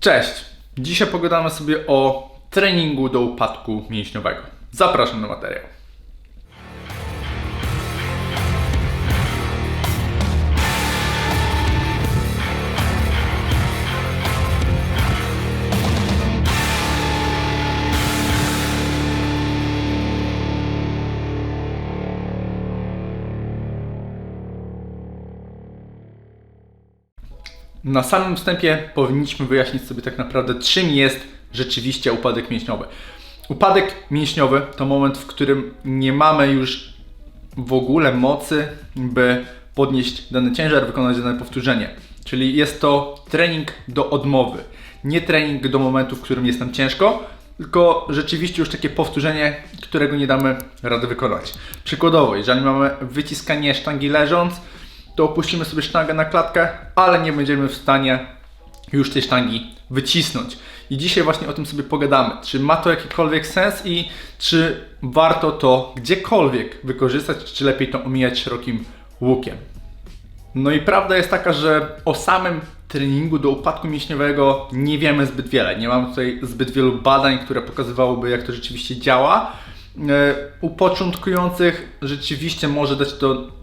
Cześć! Dzisiaj pogadamy sobie o treningu do upadku mięśniowego. Zapraszam na materiał. Na samym wstępie powinniśmy wyjaśnić sobie tak naprawdę, czym jest rzeczywiście upadek mięśniowy. Upadek mięśniowy to moment, w którym nie mamy już w ogóle mocy, by podnieść dany ciężar, wykonać dane powtórzenie. Czyli jest to trening do odmowy. Nie trening do momentu, w którym jest nam ciężko, tylko rzeczywiście już takie powtórzenie, którego nie damy rady wykonać. Przykładowo, jeżeli mamy wyciskanie sztangi leżąc, to opuścimy sobie sztangę na klatkę, ale nie będziemy w stanie już tej sztangi wycisnąć. I dzisiaj właśnie o tym sobie pogadamy. Czy ma to jakikolwiek sens i czy warto to gdziekolwiek wykorzystać, czy lepiej to omijać szerokim łukiem. No i prawda jest taka, że o samym treningu do upadku mięśniowego nie wiemy zbyt wiele. Nie mamy tutaj zbyt wielu badań, które pokazywałyby, jak to rzeczywiście działa. E, U początkujących rzeczywiście może dać to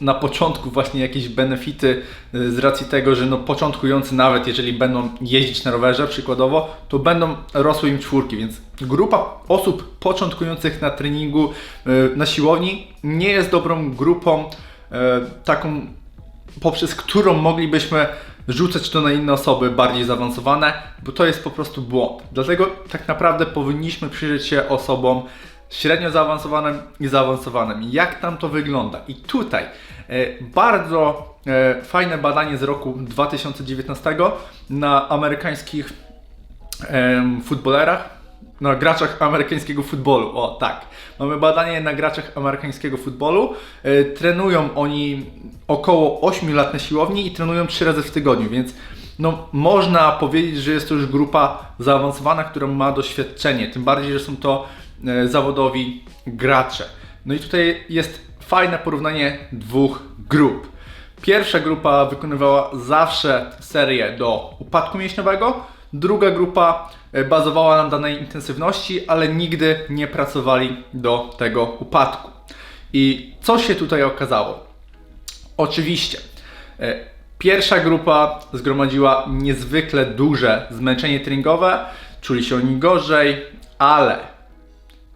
na początku właśnie jakieś benefity y, z racji tego, że no początkujący nawet jeżeli będą jeździć na rowerze przykładowo, to będą rosły im czwórki, więc grupa osób początkujących na treningu y, na siłowni nie jest dobrą grupą y, taką poprzez którą moglibyśmy rzucać to na inne osoby bardziej zaawansowane, bo to jest po prostu błąd. Dlatego tak naprawdę powinniśmy przyjrzeć się osobom średnio zaawansowanym i zaawansowanym. Jak tam to wygląda? I tutaj e, bardzo e, fajne badanie z roku 2019 na amerykańskich futbolerach, na graczach amerykańskiego futbolu. O tak. Mamy badanie na graczach amerykańskiego futbolu. E, trenują oni około 8 lat na siłowni i trenują 3 razy w tygodniu, więc no, można powiedzieć, że jest to już grupa zaawansowana, która ma doświadczenie. Tym bardziej, że są to zawodowi gracze. No i tutaj jest fajne porównanie dwóch grup. Pierwsza grupa wykonywała zawsze serię do upadku mięśniowego, druga grupa e, bazowała na danej intensywności, ale nigdy nie pracowali do tego upadku. I co się tutaj okazało? Oczywiście, e, pierwsza grupa zgromadziła niezwykle duże zmęczenie treningowe, czuli się oni gorzej, ale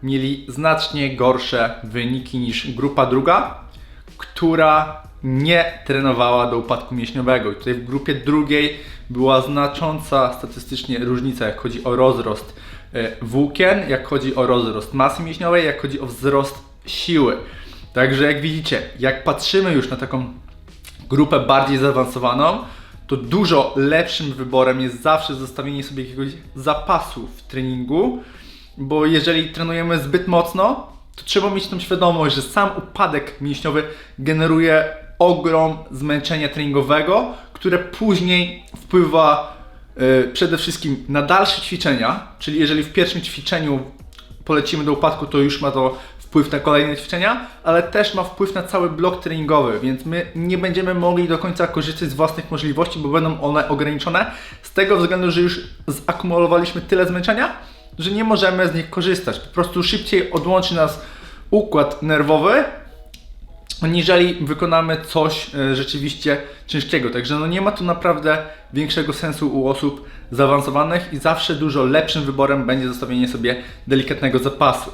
mieli znacznie gorsze wyniki niż grupa druga, która nie trenowała do upadku mięśniowego. I tutaj w grupie drugiej była znacząca statystycznie różnica, jak chodzi o rozrost e, włókien, jak chodzi o rozrost masy mięśniowej, jak chodzi o wzrost siły. Także jak widzicie, jak patrzymy już na taką grupę bardziej zaawansowaną, to dużo lepszym wyborem jest zawsze zostawienie sobie jakiegoś zapasu w treningu, bo jeżeli trenujemy zbyt mocno, to trzeba mieć tą świadomość, że sam upadek mięśniowy generuje ogrom zmęczenia treningowego, które później wpływa y, przede wszystkim na dalsze ćwiczenia, czyli jeżeli w pierwszym ćwiczeniu polecimy do upadku, to już ma to wpływ na kolejne ćwiczenia, ale też ma wpływ na cały blok treningowy, więc my nie będziemy mogli do końca korzystać z własnych możliwości, bo będą one ograniczone z tego względu, że już zakumulowaliśmy tyle zmęczenia, że nie możemy z nich korzystać. Po prostu szybciej odłączy nas układ nerwowy, aniżeli wykonamy coś e, rzeczywiście ciężkiego. Także no nie ma tu naprawdę większego sensu u osób zaawansowanych i zawsze dużo lepszym wyborem będzie zostawienie sobie delikatnego zapasu.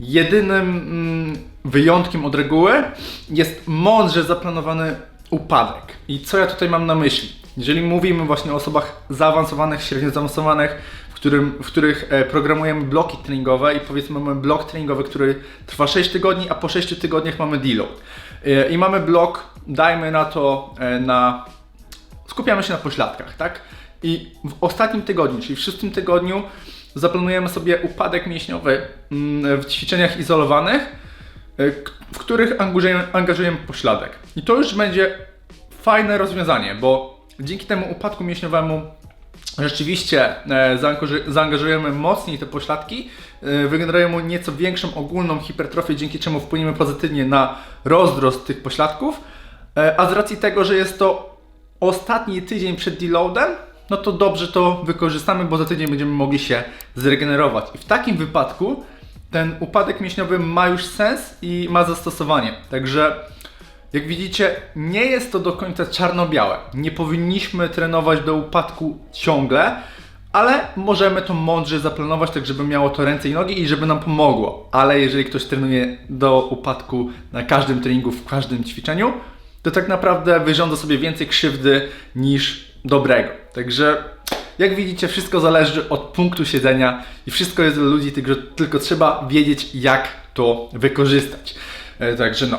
Jedynym mm, wyjątkiem od reguły jest mądrze zaplanowany upadek. I co ja tutaj mam na myśli? Jeżeli mówimy właśnie o osobach zaawansowanych, średnio zaawansowanych, którym, w których e, programujemy bloki treningowe i powiedzmy mamy blok treningowy, który trwa 6 tygodni, a po 6 tygodniach mamy deload. E, I mamy blok, dajmy na to e, na... Skupiamy się na pośladkach, tak? I w ostatnim tygodniu, czyli w szóstym tygodniu zaplanujemy sobie upadek mięśniowy mm, w ćwiczeniach izolowanych, w których angażujemy, angażujemy pośladek. I to już będzie fajne rozwiązanie, bo dzięki temu upadku mięśniowemu rzeczywiście e, zaangażujemy mocniej te pośladki, e, wygenerujemy nieco większą ogólną hipertrofię, dzięki czemu wpłyniemy pozytywnie na rozrost tych pośladków, e, a z racji tego, że jest to ostatni tydzień przed deloadem, no to dobrze to wykorzystamy, bo za tydzień będziemy mogli się zregenerować. I w takim wypadku ten upadek mięśniowy ma już sens i ma zastosowanie. Także jak widzicie, nie jest to do końca czarno-białe. Nie powinniśmy trenować do upadku ciągle, ale możemy to mądrze zaplanować, tak żeby miało to ręce i nogi i żeby nam pomogło. Ale jeżeli ktoś trenuje do upadku na każdym treningu, w każdym ćwiczeniu, to tak naprawdę wyrządza sobie więcej krzywdy niż dobrego. Także jak widzicie, wszystko zależy od punktu siedzenia i wszystko jest dla ludzi, tylko, tylko trzeba wiedzieć, jak to wykorzystać. E, Także no.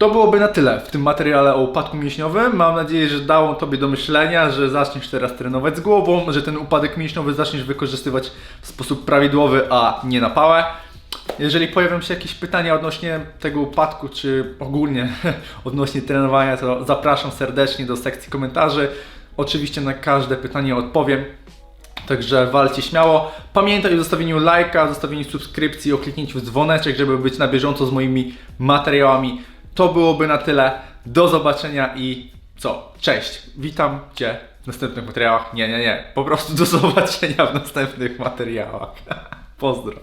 To byłoby na tyle w tym materiale o upadku mięśniowym. Mam nadzieję, że dało Tobie do myślenia, że zaczniesz teraz trenować z głową, że ten upadek mięśniowy zaczniesz wykorzystywać w sposób prawidłowy, a nie na pałę. Jeżeli pojawią się jakieś pytania odnośnie tego upadku, czy ogólnie odnośnie trenowania, to zapraszam serdecznie do sekcji komentarzy. Oczywiście na każde pytanie odpowiem. Także walcie śmiało. Pamiętaj o zostawieniu lajka, zostawieniu subskrypcji, o kliknięciu w dzwoneczek, żeby być na bieżąco z moimi materiałami. To byłoby na tyle. Do zobaczenia i co? Cześć. Witam Cię w następnych materiałach. Nie, nie, nie. Po prostu do zobaczenia w następnych materiałach. Pozdro.